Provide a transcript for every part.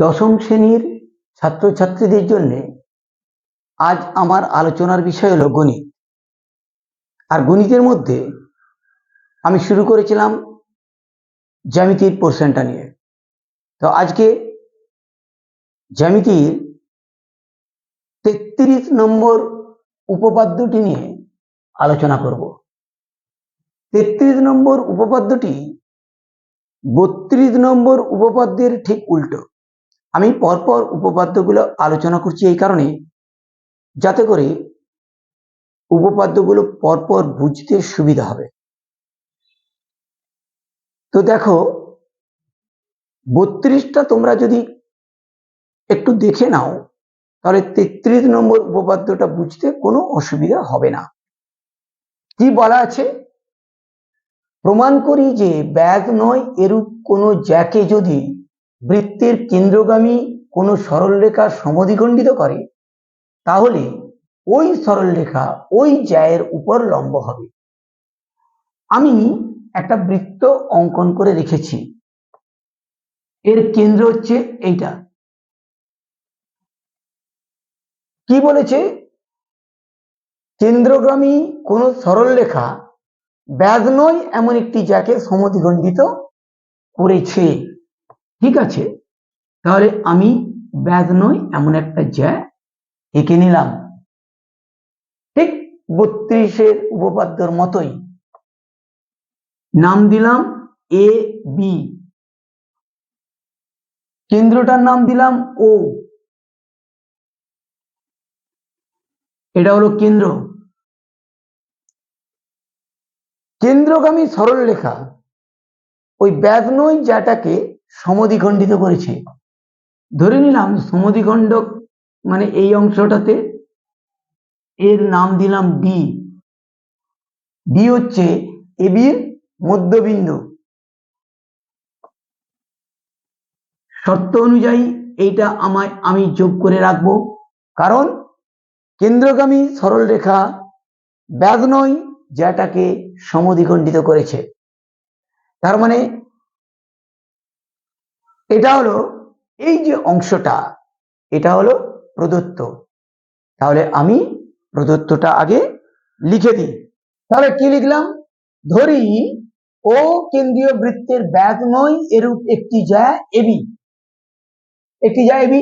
দশম শ্রেণির ছাত্রছাত্রীদের জন্য আজ আমার আলোচনার বিষয় হলো গণিত। আর গণিতের মধ্যে আমি শুরু করেছিলাম জ্যামিতির পোর্শনটা নিয়ে। তো আজকে জ্যামিতির তেত্রিশ নম্বর উপপাদ্যটি নিয়ে আলোচনা করব। তেত্রিশ নম্বর উপপাদ্যটি বত্রিশ নম্বর উপপাদ্যের ঠিক উল্টো। আমি পরপর উপপাদ্যগুলো আলোচনা করছি এই কারণে, যাতে করে উপপাদ্যগুলো পরপর বুঝতে সুবিধা হবে। তো দেখো, বত্রিশটা তোমরা যদি একটু দেখে নাও, তাহলে তেত্রিশ নম্বর উপপাদ্যটা বুঝতে কোনো অসুবিধা হবে না। কি বলা আছে? প্রমাণ করি যে ব্যাগ নয়, এরূপ কোনো জ্যাকে যদি বৃত্তের কেন্দ্রগামী কোনো সরলরেখা সমদ্বিখণ্ডিত করে, তাহলে ওই সরলরেখা ওই জ্যায়ের উপর লম্ব হবে। আমি একটা বৃত্ত অঙ্কন করে রেখেছি। এর কেন্দ্র হচ্ছে এইটা। কি বলেছে? কেন্দ্রগামী কোন সরলরেখা ব্যাগ নয় এমন একটি জ্যাকে সমদ্বিখণ্ডিত করেছে। ঠিক আছে? তাহলে আমি ব্যাগ নয়, এমন একটা জ্যা এঁকে নিলাম। ঠিক বত্রিশের উপপাদ্যর মতোই। নাম দিলাম এ, বি। কেন্দ্রটার নাম দিলাম ও। এটা হলো কেন্দ্র। কেন্দ্রগামী সরলরেখা। ওই ব্যাগনই যাটাকে সমদ্বিখণ্ডিত করেছে। ধরে নিলাম সমদ্বিখণ্ডক মানে এই অংশটাতে এর নাম দিলাম ডি ডি হচ্ছে এবির মধ্যবিন্দু। শর্ত অনুযায়ী এইটা আমায় আমি যোগ করে রাখব। কারণ কেন্দ্রগামী সরলরেখা ব্যাগ নয়, যেটাকে সমদ্বিখণ্ডিত করেছে। তার মানে এটা হলো, এই যে অংশটা, এটা হলো প্রদত্ত। তাহলে আমি প্রদত্তটা আগে লিখে দিই। তাহলে কি লিখলাম? ধরি, ও কেন্দ্রীয় বৃত্তের ব্যাগ নয়, এরূপ একটি যা এবি একটি যা এবি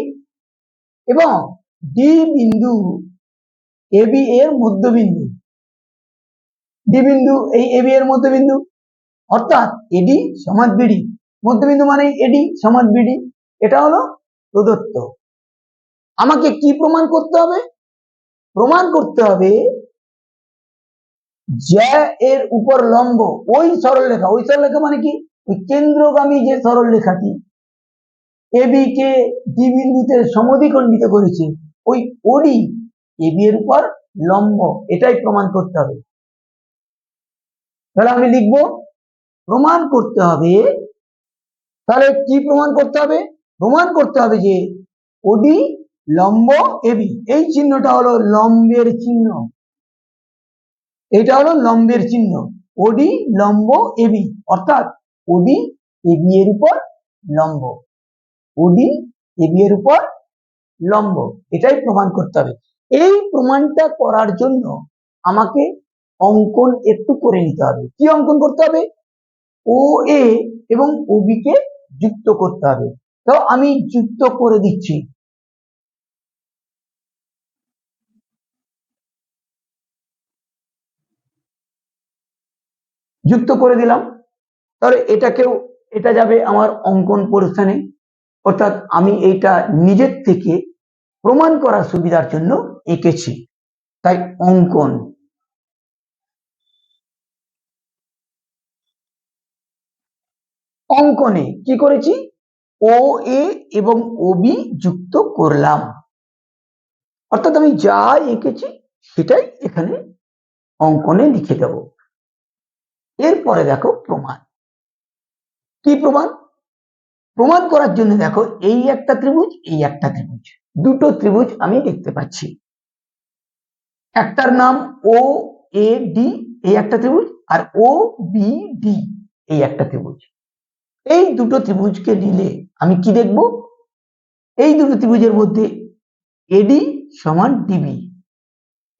এবং ডি বিন্দু এবি এর মধ্যবিন্দু। ডি বিন্দু এই এবি এর মধ্যবিন্দু। অর্থাৎ এডি সমাজ বিডি মধ্যবিন্দু মানে এডি সমাজ বিডি এটা হলো প্রদত্ত। আমাকে কি প্রমাণ করতে হবে? প্রমাণ করতে হবে জ্যা এর উপর লম্ব, ওই সরলরেখা ওই সরলরেখা মানে কি? ওই কেন্দ্রগামী যে সরলরেখাটি এবি কে ডি বিন্দুতে সমদ্বিখণ্ডিত করেছে, ওই ওডি এবি এর উপর লম্ব, এটাই প্রমাণ করতে হবে। তাহলে আমি লিখব, প্রমাণ করতে হবে তাহলে কি প্রমাণ করতে হবে? প্রমাণ করতে হবে যে ওডি লম্ব এবি এই চিহ্নটা হলো লম্বের চিহ্ন। এটা হলো লম্বের চিহ্ন। ওডি লম্ব এবি অর্থাৎ ওডি এবি এর উপর লম্ব। ওডি এবি এর উপর লম্ব, এটাই প্রমাণ করতে হবে। এই প্রমাণটা করার জন্য আমাকে অঙ্কন একটু করে নিতে হবে। কি অঙ্কন করতে হবে? ও এ এবং ওবি কে যুক্ত করতে হবে। তো আমি যুক্ত করে দিচ্ছি। যুক্ত করে দিলাম। তাহলে এটাকেও, এটা যাবে আমার অঙ্কন পরিস্থানে। অর্থাৎ আমি এইটা নিজের থেকে প্রমাণ করার সুবিধার জন্য এঁকেছি। তাই অঙ্কন অঙ্কনে কি করেছি? ও এ এবং ওবি যুক্ত করলাম। অর্থাৎ আমি যা এঁকেছি সেটাই এখানে অঙ্কনে লিখে দেব। এরপরে দেখো প্রমাণ। কি প্রমাণ? প্রমাণ করার জন্য দেখো এই একটা ত্রিভুজ, এই একটা ত্রিভুজ। দুটো ত্রিভুজ আমি দেখতে পাচ্ছি। একটার নাম ও এ ডি এই একটা ত্রিভুজ, আর ও বি ডি এই একটা ত্রিভুজ। এই দুটো ত্রিভুজকে নিলে আমি কি দেখব? এই দুটো ত্রিভুজের মধ্যে এডি সমান ডিবি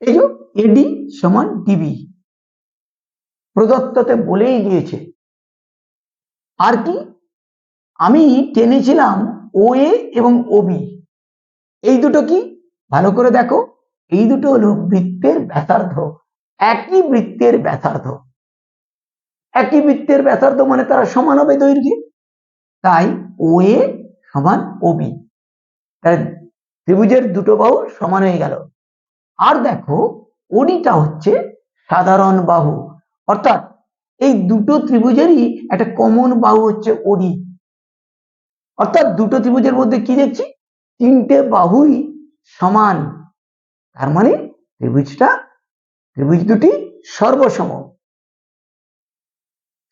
এই যে এডি সমান ডিবি প্রদত্ততে বলেই দিয়েছে। আর কি? আমি টেনেছিলাম ও এ এবং ওবি এই দুটো কি? ভালো করে দেখো। এই দুটো হলো বৃত্তের ব্যাসার্ধ। একই বৃত্তের ব্যাসার্ধ। একই বৃত্তের ব্যাসার্ধ মানে তারা সমান হবে দৈর্ঘ্যে। তাই ও এ সমান ওবি ত্রিভুজের দুটো বাহু সমান হয়ে গেল। আর দেখো ওডিটা হচ্ছে সাধারণ বাহু। অর্থাৎ এই দুটো ত্রিভুজেরই একটা কমন বাহু হচ্ছে ওডি অর্থাৎ দুটো ত্রিভুজের মধ্যে কি দেখছি? তিনটে বাহুই সমান। তার মানে ত্রিভুজটা, ত্রিভুজ দুটি সর্বসম।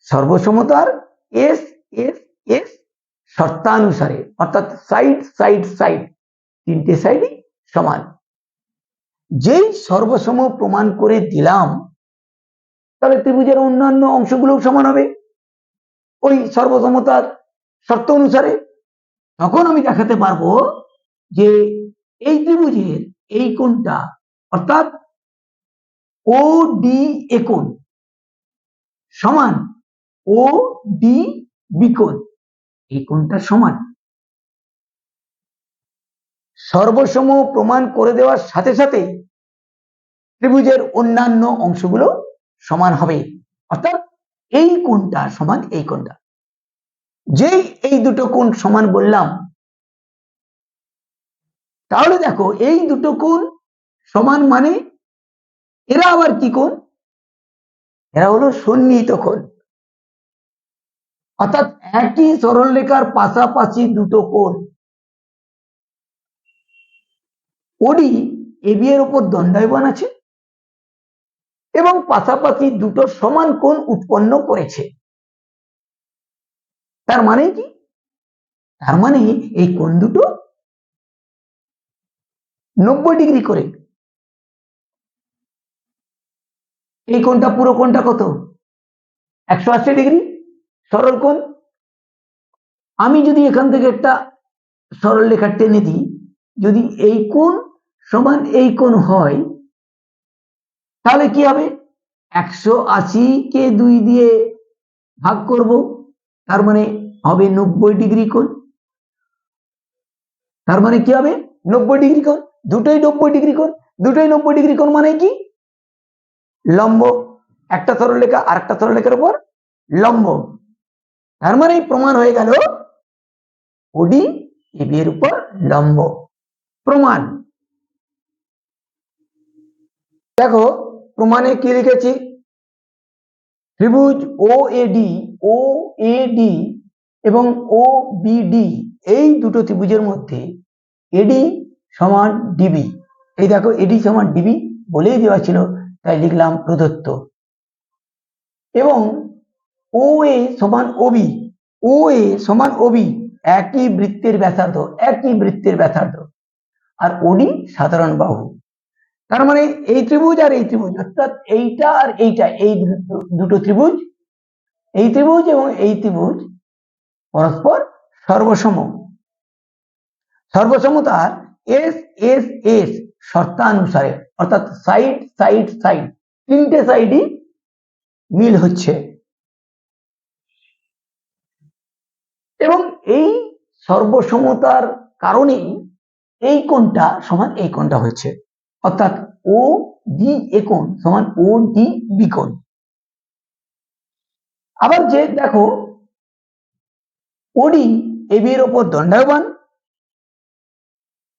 সর্বসমতার এস এস এস শর্তানুসারে, অর্থাৎ সাইড সাইড সাইড, তিনটে সাইডই সমান। যেই সর্বসম প্রমাণ করে দিলাম, তাহলে ত্রিভুজের অন্যান্য অংশগুলোও সমান হবে। ওই সর্বসমতার শর্ত অনুসারে তখন আমি দেখাতে পারব যে এই ত্রিভুজের এই কোণটা, অর্থাৎ ও ডি একোণ সমান ও, ডি, বিকোণ। এই কোণটা সমান। সর্বসম প্রমাণ করে দেওয়ার সাথে সাথে ত্রিভুজের অন্যান্য অংশগুলো সমান হবে। অর্থাৎ এই কোণটা সমান এই কোণটা। যেই এই দুটো কোণ সমান বললাম, তাহলে দেখো এই দুটো কোণ সমান মানে এরা আবার কি কোণ? এরা হলো সন্নিহিত কোণ। অর্থাৎ একই সরলরেখার পাশাপাশি দুটো কোণ। ওডি এবি এর উপর দণ্ডায়মান আছে এবং পাশাপাশি দুটো সমান কোণ উৎপন্ন করেছে। তার মানে কি? তার মানে এই কোণ দুটো নব্বই ডিগ্রি করে। এই কোণটা পুরো কোণটা কত? একশো আশি ডিগ্রি। সরল কোণ? আমি যদি এখান থেকে একটা সরল রেখা টেনে দিই, যদি এই কোণ সমান এই কোণ হয়, তাহলে কি হবে? একশো আশি কে দুই দিয়ে ভাগ করব, তার মানে হবে নব্বই ডিগ্রি কোণ। তার মানে কি হবে? নব্বই ডিগ্রি কোণ। দুটোই নব্বই ডিগ্রি কোণ। দুটোই নব্বই ডিগ্রি কোণ মানে কি? লম্ব। একটা সরলরেখা আর একটা সরলরেখার উপর লম্ব। তার মানে প্রমাণ হয়ে গেল। ওডি এবি এর উপর লম্ব। প্রমাণ। দেখো, প্রমাণে কি লিখেছি? ত্রিভুজ ও এডি ও এডি এবং ও বিডি এই দুটো ত্রিভুজের মধ্যে এডি সমান ডিবি এই দেখো এডি সমান ডিবি বলেই দেওয়া ছিল, তাই লিখলাম প্রদত্ত। এবং ও এ সমান ওবি ও এ সমান ওবি একই বৃত্তের ব্যাসার্ধ, একই বৃত্তের ব্যাসার্ধ। আর ওডি সাধারণ বাহু। তার মানে এই ত্রিভুজ আর এই ত্রিভুজ, অর্থাৎ এইটা আর এইটা, এই দুটো ত্রিভুজ, এই ত্রিভুজ এবং এই ত্রিভুজ পরস্পর সর্বসম। সর্বসমতার এস এস এস শর্তানুসারে, অর্থাৎ সাইড সাইড সাইড, তিনটে সাইডই মিল হচ্ছে। এবং এই সর্বসমতার কারণেই এই কোণটা সমান এই কোণটা হয়েছে। অর্থাৎ ও ডি একোণ সমান ও ডি বিকোণ আবার যে দেখো, ওডি এবি এর ওপর দণ্ডায়মান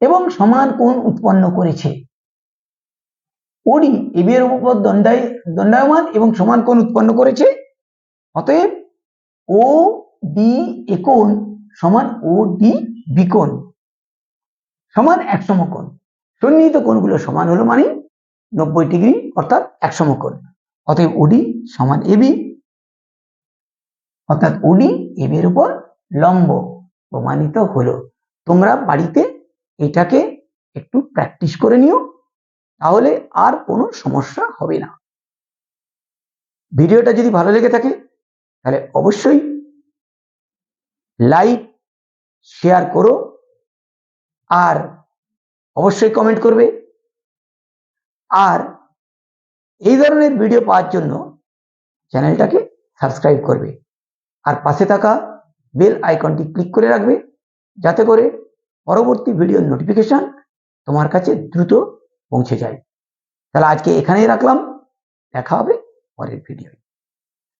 এবং সমান কোণ উৎপন্ন করেছে। ওডি এবি এর উপর দণ্ডায়, দণ্ডায়মান এবং সমান কোণ উৎপন্ন করেছে। অতএব ও ডি একোণ সমান ও ডি বিকোণ, সমান এক সমকোণ। সন্নিহিত কোণগুলো সমান হলো মানে নব্বই ডিগ্রি অর্থাৎ এক সমকোণ। অতএব ওডি সমান এবি অর্থাৎ ওডি এর উপর লম্ব প্রমাণিত হলো। তোমরা বাড়িতে এটাকে একটু প্র্যাকটিস করে নিও, তাহলে আর কোনো সমস্যা হবে না। ভিডিওটা যদি ভালো লেগে থাকে, তাহলে অবশ্যই লাইক শেয়ার করো আর অবশ্যই কমেন্ট করবে। আর এই ধরনের ভিডিও পাওয়ার জন্য চ্যানেলটাকে সাবস্ক্রাইব করবে। আর পাশে থাকা বেল আইকনটি ক্লিক করে রাখবে যাতে করে পরবর্তী ভিডিওর নোটিফিকেশন তোমার কাছে দ্রুত পৌঁছে যায়। তাহলে আজকে এখানেই রাখলাম। দেখা হবে পরের ভিডিও